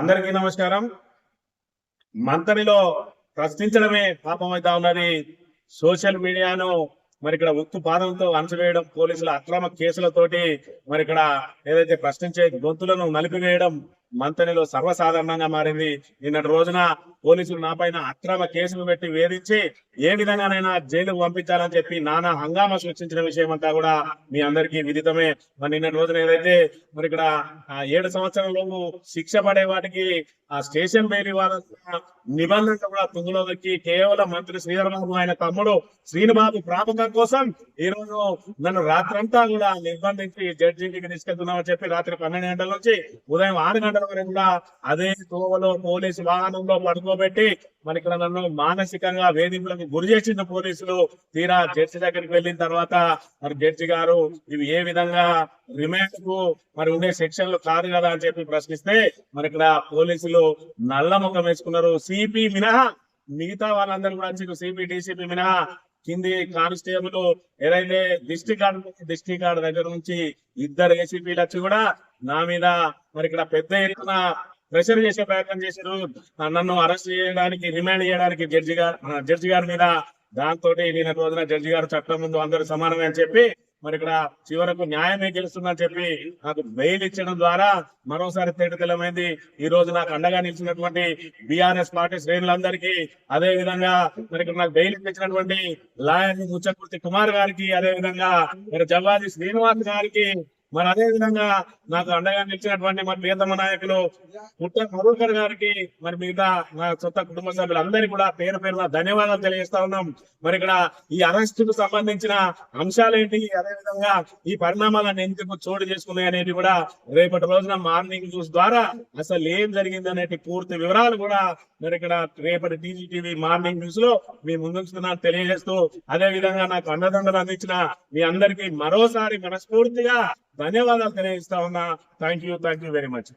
అందరికీ నమస్కారం. మంతనిలో ప్రశ్నించడమే పాపం ఉన్నది. సోషల్ మీడియాను మరి ఇక్కడ ఉత్తు పాదంతో అణచివేయడం పోలీసుల అక్రమ కేసులతోటి మరి ఇక్కడ ఏదైతే ప్రశ్నించే గొంతులను నలిపివేయడం మంతనిలో సర్వసాధారణంగా మారింది. నిన్నటి రోజున పోలీసులు నా పైన అక్రమ కేసులు పెట్టి వేధించి ఏ విధంగానైనా జైలుకు పంపించాలని చెప్పి నానా హంగామా సృష్టించిన విషయం అంతా కూడా మీ అందరికీ విదితమే. మరి నిన్న రోజున ఏదైతే మరి ఇక్కడ ఆ ఏడు సంవత్సరాలలోపు శిక్ష పడే వాటికి ఆ స్టేషన్ బెయిల్ ఇవ్వాలన్న నిబంధన కూడా తుంగులో దక్కి కేవలం మంత్రి శ్రీధరబాబు ఆయన తమ్ముడు శ్రీనిబాబు ప్రాపకం కోసం ఈ రోజు నన్ను రాత్రంతా కూడా నిర్బంధించి జడ్జి ఇంటికి తీసుకెళ్తున్నామని చెప్పి రాత్రి పన్నెండు గంటల నుంచి ఉదయం ఆరు గంటల వరకు కూడా అదే తోవలో పోలీసు వాహనంలో పడుకోబెట్టి మరి ఇక్కడ నన్ను మానసికంగా వేధింపులకు గురి చేసిన పోలీసులు. తీరా జడ్జి దగ్గరికి వెళ్ళిన తర్వాత మరి జడ్జి గారు ఇవి ఏ విధంగా రిమాండ్కు మరి ఉండే సెక్షన్లు కాదు కదా అని చెప్పి ప్రశ్నిస్తే మరి ఇక్కడ పోలీసులు నల్ల ముఖం వేసుకున్నారు. సిపి మినహా మిగతా వాళ్ళందరూ కూడా వచ్చి సిపి డిసిపి మినహా కింది కానిస్టేబుల్ ఏదైతే డిస్ట్రిక్ట్ గార్డ్ డిస్ట్రిక్ట్ గార్డ్ దగ్గర నుంచి ఇద్దరు ఏసీపీలు వచ్చి కూడా నా మీద మరి ఇక్కడ పెద్ద ఎత్తున ప్రెషర్ చేసే ప్రయత్నం చేశారు. నన్ను అరెస్ట్ చేయడానికి రిమాండ్ చేయడానికి జడ్జి గారు జడ్జి గారి మీద దాంతో నేను రోజున జడ్జి గారు చట్టం ముందు అందరూ సమానమే అని చెప్పి మరి ఇక్కడ చివరకు న్యాయమే గెలుస్తుందని చెప్పి నాకు బెయిల్ ఇచ్చడం ద్వారా మరోసారి తేటతెల్లమైంది. ఈ రోజు నాకు అండగా నిలిచినటువంటి బిఆర్ఎస్ పార్టీ శ్రేణులందరికీ అదే విధంగా మరి ఇక్కడ నాకు బెయిల్ ఇచ్చినటువంటి లాయర్ ముచ్చకూర్తి కుమార్ గారికి అదే విధంగా మరి జవాది శ్రీనివాస్ గారికి మరి అదే విధంగా నాకు అండగా నిలిచినటువంటి మరి ప్రియతమ నాయకులు పుట్ట మధుకర్ గారికి మరి మిగతా నా సొంత కుటుంబ సభ్యులందరికీ కూడా పేరు పేరున ధన్యవాదాలు తెలియజేస్తా ఉన్నాం. మరి ఇక్కడ ఈ అరెస్ట్కు సంబంధించిన అంశాలేంటి అదే విధంగా ఈ పరిణామాలను ఎందుకు చోటు చేసుకున్నాయి అనేది కూడా రేపటి రోజున మార్నింగ్ న్యూస్ ద్వారా అసలు ఏం జరిగింది అనేటి పూర్తి వివరాలు కూడా మరి ఇక్కడ రేపటి టీజీటీవీ మార్నింగ్ న్యూస్లో మీ ముందుంచుతున్నాను తెలియజేస్తూ అదే విధంగా నాకు అండదండలు అందించిన మీ అందరికీ మరోసారి మనస్ఫూర్తిగా ధన్యవాదాలు తెలియజేస్తా ఉన్నా. Thank you thank you very much